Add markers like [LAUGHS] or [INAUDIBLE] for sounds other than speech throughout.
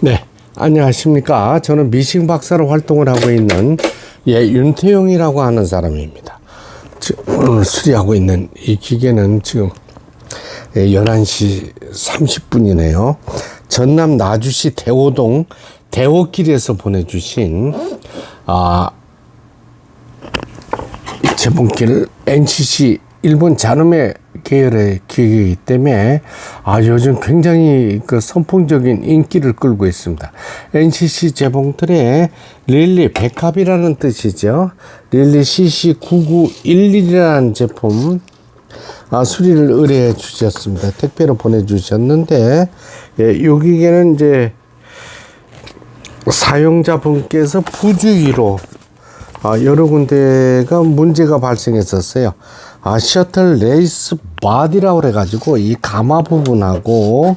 네, 안녕하십니까. 저는 미싱 박사로 활동을 하고 있는 예, 윤태용이라고 하는 사람입니다. 오늘 수리하고 있는 이 기계는 지금 예, 11시 30분이네요. 전남 나주시 대호동 대호길에서 보내주신 아, 제본길 NCC 일본 잔음의 계열의 기계이기 때문에 아 요즘 굉장히 그 선풍적인 인기를 끌고 있습니다. NCC 제봉틀의 릴리 백합이라는 뜻이죠. 릴리 CC9911이라는 제품 아, 수리를 의뢰해 주셨습니다. 택배로 보내주셨는데 예, 이 기계는 이제 사용자분께서 부주의로 아, 여러 군데가 문제가 발생했었어요. 아, 셔틀 레이스 바디라고 그래가지고 이 가마 부분하고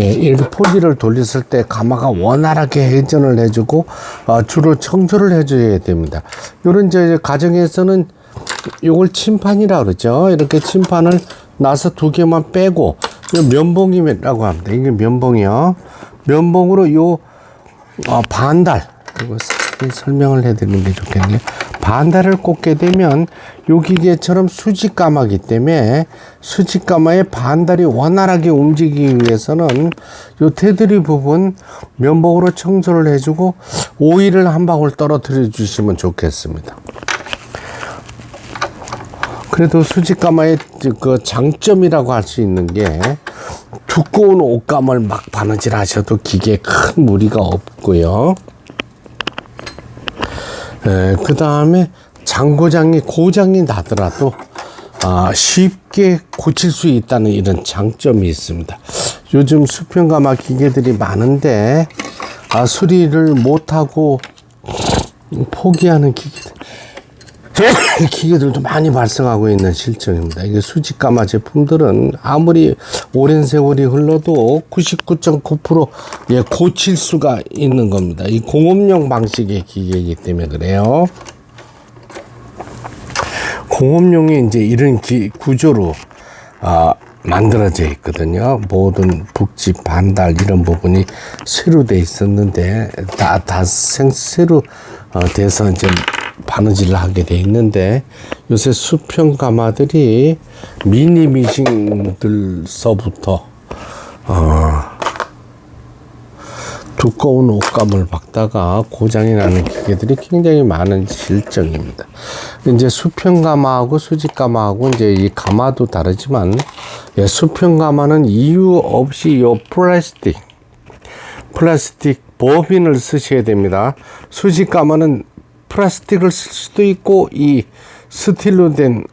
예, 이렇게 포지를 돌렸을 때 가마가 원활하게 회전을 해주고 아, 주로 청소를 해줘야 됩니다. 이런 이제 가정에서는 이걸 침판이라 그러죠. 이렇게 침판을 나서 두 개만 빼고 이 면봉이라고 합니다. 이게 면봉이요. 면봉으로 요 어, 반달 이거 설명을 해드리는 게 좋겠네요. 반달을 꽂게 되면 요 기계처럼 수직가마기 때문에 수직가마의 반달이 원활하게 움직이기 위해서는 요 테두리 부분 면봉으로 청소를 해주고 오일을 한 방울 떨어뜨려 주시면 좋겠습니다. 그래도 수직가마의 그 장점이라고 할 수 있는 게 두꺼운 옷감을 막 바느질 하셔도 기계에 큰 무리가 없고요. 그 다음에 장고장이 고장이 나더라도 아, 쉽게 고칠 수 있다는 이런 장점이 있습니다. 요즘 수평가마 기계들이 많은데 아, 수리를 못하고 포기하는 기계들 [LAUGHS] 기계들도 많이 발생하고 있는 실정입니다. 이게 수직가마 제품들은 아무리 오랜 세월이 흘러도 99.9% 예, 고칠 수가 있는 겁니다. 이 공업용 방식의 기계이기 때문에 그래요. 공업용이 이제 이런 기, 구조로 아, 만들어져 있거든요. 모든 북지 반달 이런 부분이 새로 돼 있었는데 다다생 새로 어, 돼서 이제 바느질을 하게 돼 있는데 요새 수평 가마들이 미니 미싱들서부터 어, 두꺼운 옷감을 박다가 고장이 나는 기계들이 굉장히 많은 실정입니다. 이제 수평 가마하고 수직 가마하고 이제 이 가마도 다르지만 예, 수평 가마는 이유 없이 요 플라스틱 플라스틱 보빈을 쓰셔야 됩니다. 수직 가마는 플라스틱을 쓸 수도 있고 이 스틸로 된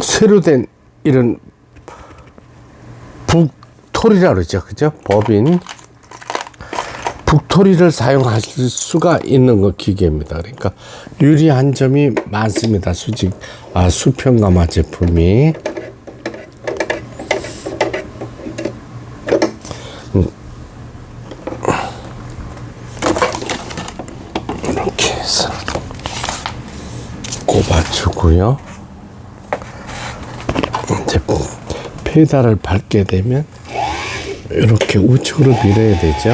쇠로 된 이런 북토리라 그러죠. 그죠? 법인 북토리를 사용하실 수가 있는 거 기계입니다. 그러니까 유리한 점이 많습니다. 수직 아, 수평가마 제품이 이렇게 해서 꼽아주고요. 이제 페달을 밟게 되면 이렇게 우측으로 밀어야 되죠.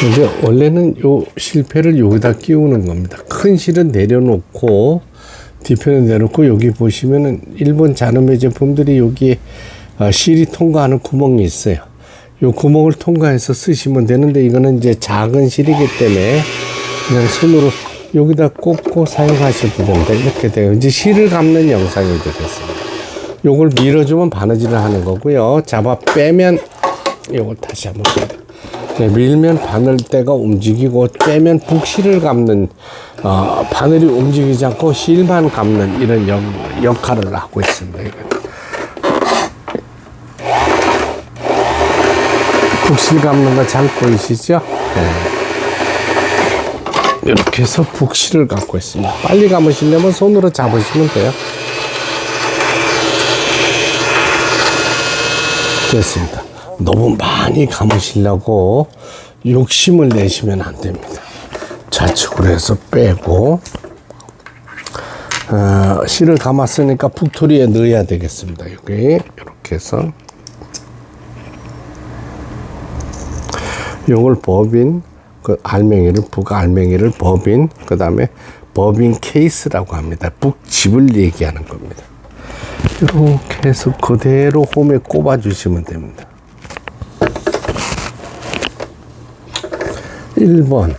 근데 원래는 요 실패를 여기다 끼우는 겁니다. 큰 실은 내려놓고 뒤편에 내놓고 여기 보시면은 일본 잔음의 제품들이 여기에 아, 실이 통과하는 구멍이 있어요. 요 구멍을 통과해서 쓰시면 되는데 이거는 이제 작은 실이기 때문에 그냥 손으로 여기다 꽂고 사용하셔도 됩니다. 이렇게 돼요. 이제 실을 감는 영상이 되겠습니다. 요걸 밀어주면 바느질을 하는 거고요. 잡아 빼면 요걸 다시 한번 네, 밀면 바늘대가 움직이고 빼면 북실을 감는 어, 바늘이 움직이지 않고 실만 감는 이런 역, 역할을 하고 있습니다. 이거. 북실 감는 거 잘 보이시죠? 네. 이렇게 해서 북실을 감고 있습니다. 빨리 감으시려면 손으로 잡으시면 돼요. 됐습니다. 너무 많이 감으시려고 욕심을 내시면 안 됩니다. 좌측으로 해서 빼고 어, 실을 감았으니까 북토리에 넣어야 되겠습니다. 여기 이렇게 해서 요걸 법인 그 알맹이를 북 알맹이를 법인 그다음에 법인 케이스라고 합니다. 북집을 얘기하는 겁니다. 이렇게 해서 그대로 홈에 꼽아 주시면 됩니다. 1번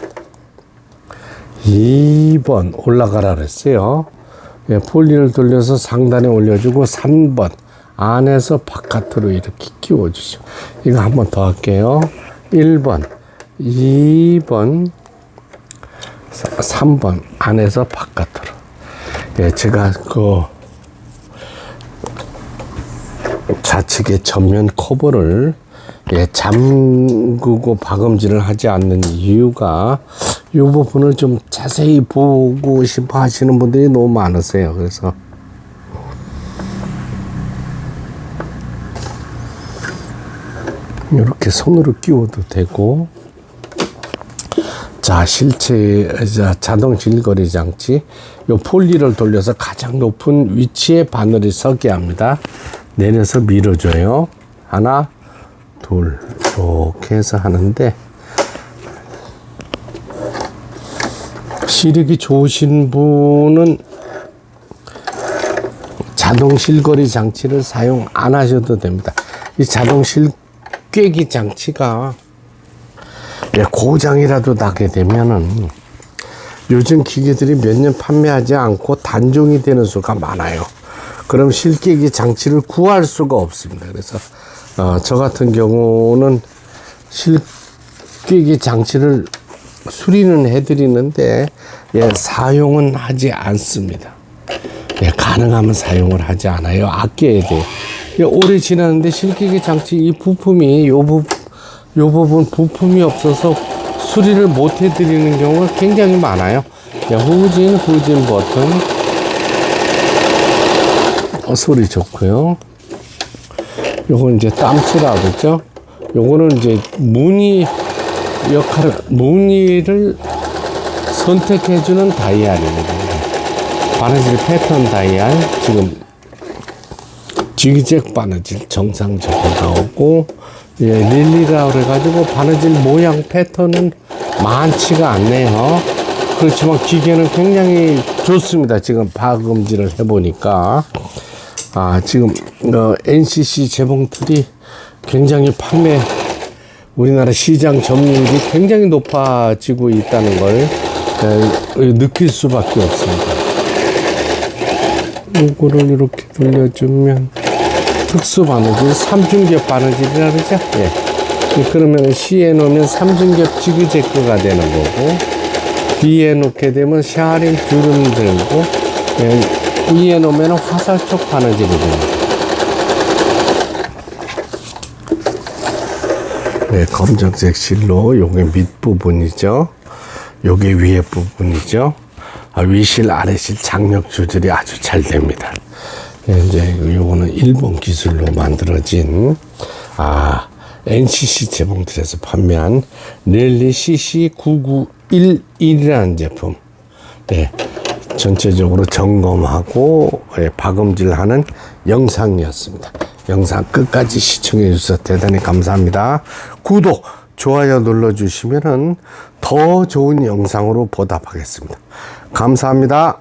2번 올라가라 그랬어요. 예, 폴리를 돌려서 상단에 올려주고 3번 안에서 바깥으로 이렇게 끼워주시고 이거 한번 더 할게요. 1번 2번 3번 안에서 바깥으로 예, 제가 그 좌측의 전면 커버를 예, 잠그고 박음질을 하지 않는 이유가 이 부분을 좀 자세히 보고 싶어 하시는 분들이 너무 많으세요. 그래서 이렇게 손으로 끼워도 되고 자 실체 자, 자동 질거리 장치. 요 폴리를 돌려서 가장 높은 위치에 바늘이 서게 합니다. 내려서 밀어줘요. 하나 둘 이렇게 해서 하는데 시력이 좋으신 분은 자동 실거리 장치를 사용 안 하셔도 됩니다. 이 자동 실꿰기 장치가 예, 고장이라도 나게 되면은 요즘 기계들이 몇 년 판매하지 않고 단종이 되는 수가 많아요. 그럼 실깨기 장치를 구할 수가 없습니다. 그래서 어, 저 같은 경우는 실깨기 장치를 수리는 해드리는데 예, 사용은 하지 않습니다. 예, 가능하면 사용을 하지 않아요. 아껴야 돼요. 예, 오래 지났는데 실기기 장치 이 부품이 요, 부, 요 부분 부품이 없어서 수리를 못 해드리는 경우가 굉장히 많아요. 예, 후진, 후진 버튼. 어, 소리 좋고요. 요건 이제 땀수라 그러죠. 요거는 이제 무늬 역할을, 무늬를 선택해주는 다이얼입니다. 바느질 패턴 다이얼 지금 지그잭 바느질 정상적으로 나오고 예, 릴리라 그래가지고 바느질 모양 패턴은 많지가 않네요. 그렇지만 기계는 굉장히 좋습니다. 지금 박음질을 해보니까 아 지금 어, NCC 재봉틀이 굉장히 판매 우리나라 시장 점유율이 굉장히 높아지고 있다는 걸 에, 느낄 수밖에 없습니다. 이거를 이렇게 돌려주면 특수 바느질, 삼중겹 바느질이라 그러죠? 예. 그러면 C에 놓으면 삼중겹 지그재그가 되는 거고, B에 놓게 되면 샤린 주름 들고, 예. E에 놓으면 화살촉 바느질이 됩니다. 네, 검정색 실로 요게 밑부분이죠. 요게 위에 부분이죠. 아, 위실, 아래실 장력 조절이 아주 잘 됩니다. 예, 이제 요거는 일본 기술로 만들어진 아 NCC 재봉틀에서 판매한 렐리 CC9911이라는 제품. 네. 전체적으로 점검하고 예, 박음질하는 영상이었습니다. 영상 끝까지 시청해 주셔서 대단히 감사합니다. 구독, 좋아요 눌러 주시면 더 좋은 영상으로 보답하겠습니다. 감사합니다.